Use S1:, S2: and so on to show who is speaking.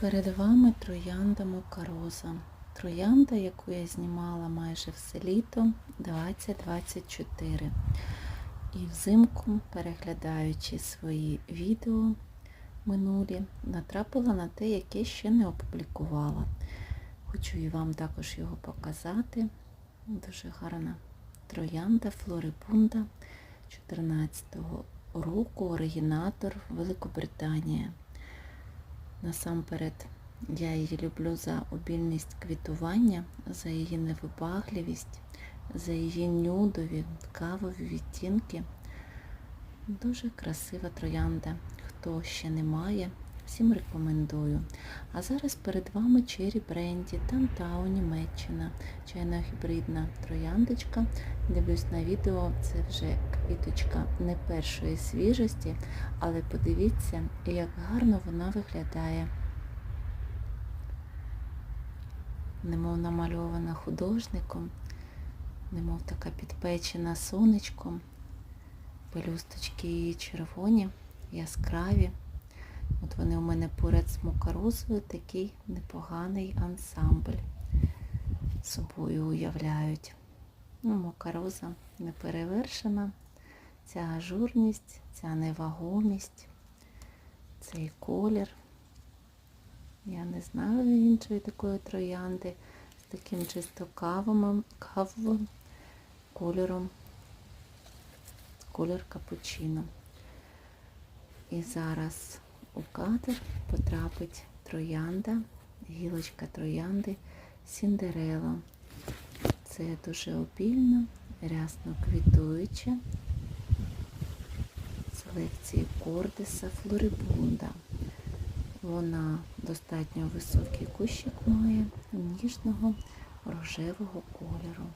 S1: Перед вами троянда Мокароза. Троянда, яку я знімала майже все літо 2024. І взимку, переглядаючи свої відео минулі, натрапила на те, яке ще не опублікувала. Хочу і вам також його показати. Дуже гарна троянда Флорибунда 14-го року, оригінатор Великобританія. Насамперед, я її люблю за обільність квітування, за її невибагливість, за її нюдові, кавові відтінки. Дуже красива троянда. Хто ще не має, всім рекомендую. А зараз перед вами Cherry Бренді, Тантау, Німеччина, чайна гібридна трояндочка. Дивлюсь на відео, це вже квіточка не першої свіжості, але подивіться, як гарно вона виглядає. Немов намальована художником, немов така підпечена сонечком. Пелюсточки її червоні, яскраві. От вони у мене поряд з мокарозою такий непоганий ансамбль собою уявляють. Ну, мокароза не перевершена. Ця ажурність, ця невагомість, цей колір. Я не знаю іншої такої троянди з таким чисто кавовим, кавовим кольором, колір капучино. І зараз у кадр потрапить троянда, гілочка троянди Сіндерела. Це дуже обільно, рясно квітуюча селекції Кордиса Флорибунда. Вона достатньо високий кущик має ніжного рожевого кольору.